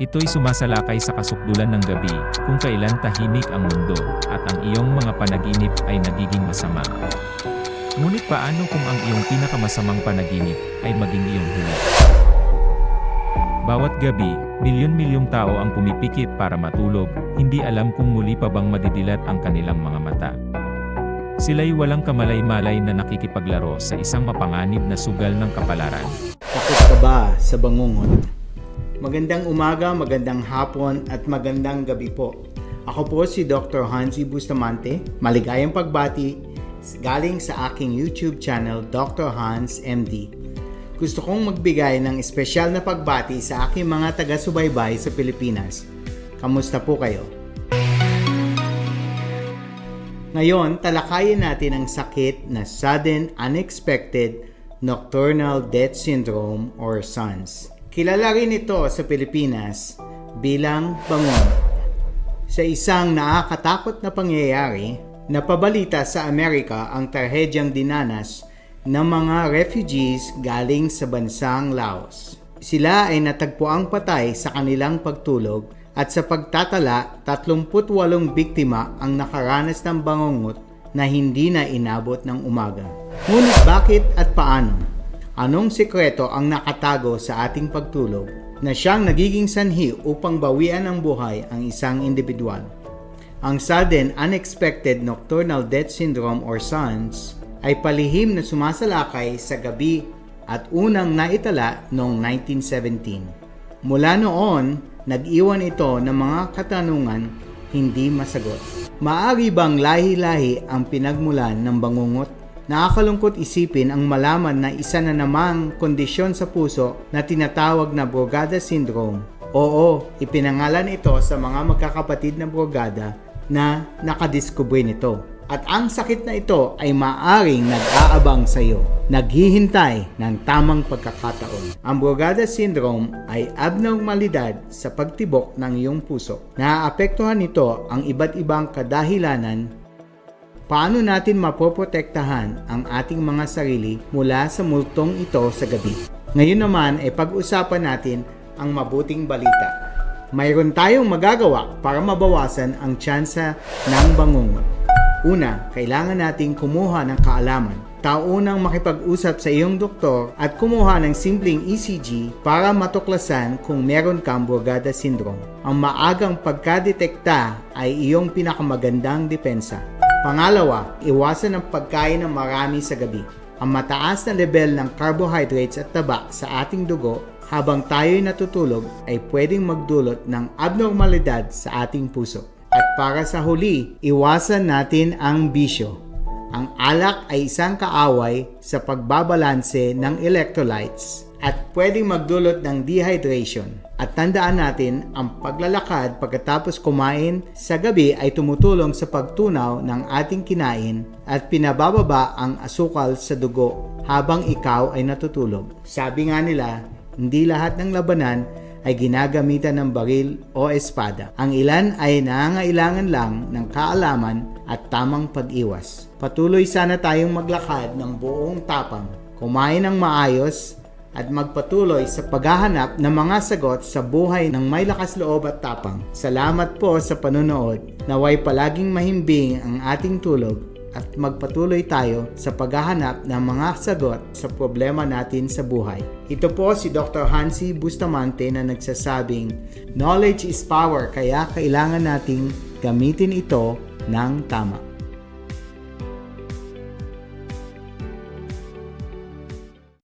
Ito'y sumasalakay sa kasukdulan ng gabi, kung kailan tahimik ang mundo, at ang iyong mga panaginip ay nagiging masama. Ngunit paano kung ang iyong pinakamasamang panaginip ay maging iyong huli? Bawat gabi, milyon-milyong tao ang pumipikit para matulog, hindi alam kung muli pa bang madidilat ang kanilang mga mata. Sila'y walang kamalay-malay na nakikipaglaro sa isang mapanganib na sugal ng kapalaran. Takot ka ba sa bangungot? Magandang umaga, magandang hapon at magandang gabi po. Ako po si Dr. Hansi Bustamante. Maligayang pagbati galing sa aking YouTube channel Dr. Hans MD. Gusto kong magbigay ng espesyal na pagbati sa aking mga taga-subaybay sa Pilipinas. Kamusta po kayo? Ngayon, talakayin natin ang sakit na Sudden Unexpected Nocturnal Death Syndrome or SUNS. Kilala rin ito sa Pilipinas bilang bangon. Sa isang nakakatakot na pangyayari, napabalita sa Amerika ang trahedyang dinanas ng mga refugees galing sa bansang Laos. Sila ay natagpuang patay sa kanilang pagtulog at sa pagtatala, 38 biktima ang nakaranas ng bangungot na hindi na inabot ng umaga. Ngunit bakit at paano? Anong sekreto ang nakatago sa ating pagtulog na siyang nagiging sanhi upang bawian ng buhay ang isang individual? Ang Sudden Unexpected Nocturnal Death Syndrome or SUNS ay palihim na sumasalakay sa gabi at unang naitala noong 1917. Mula noon, nag-iwan ito ng mga katanungan hindi masagot. Maari bang lahi-lahi ang pinagmulan ng bangungot? Nakakalungkot isipin ang malaman na isa na namang kondisyon sa puso na tinatawag na Brugada Syndrome. Oo, ipinangalan ito sa mga magkakapatid na Brugada na nakadiskubre nito. At ang sakit na ito ay maaring nag-aabang sa iyo, naghihintay ng tamang pagkakataon. Ang Brugada Syndrome ay abnormalidad sa pagtibok ng iyong puso. Naaapektuhan nito ang iba't ibang kadahilanan Paano natin mapoprotektahan ang ating mga sarili mula sa multong ito sa gabi? Ngayon naman ay pag-usapan natin ang mabuting balita. Mayroon tayong magagawa para mabawasan ang tsansa ng bangungot. Una, kailangan nating kumuha ng kaalaman. Taunang makipag-usap sa iyong doktor at kumuha ng simpleng ECG para matuklasan kung meron kang Brugada Syndrome. Ang maagang pagkadetekta ay iyong pinakamagandang depensa. Pangalawa, iwasan ang pagkain ng marami sa gabi. Ang mataas na level ng carbohydrates at taba sa ating dugo habang tayo'y natutulog ay pwedeng magdulot ng abnormalidad sa ating puso. At para sa huli, iwasan natin ang bisyo. Ang alak ay isang kaaway sa pagbabalanse ng electrolytes at pwedeng magdulot ng dehydration. At tandaan natin, ang paglalakad pagkatapos kumain sa gabi ay tumutulong sa pagtunaw ng ating kinain at pinabababa ang asukal sa dugo habang ikaw ay natutulog. Sabi nga nila, hindi lahat ng labanan ay ginagamitan ng baril o espada. Ang ilan ay nangangailangan lang ng kaalaman at tamang pag-iwas. Patuloy sana tayong maglakad ng buong tapang, kumain ng maayos, at magpatuloy sa paghahanap ng mga sagot sa buhay ng may lakas loob at tapang. Salamat po sa panonood. Naway palaging mahimbing ang ating tulog at magpatuloy tayo sa paghahanap ng mga sagot sa problema natin sa buhay. Ito po si Dr. Hansi Bustamante na nagsasabing, Knowledge is power kaya kailangan nating gamitin ito ng tama.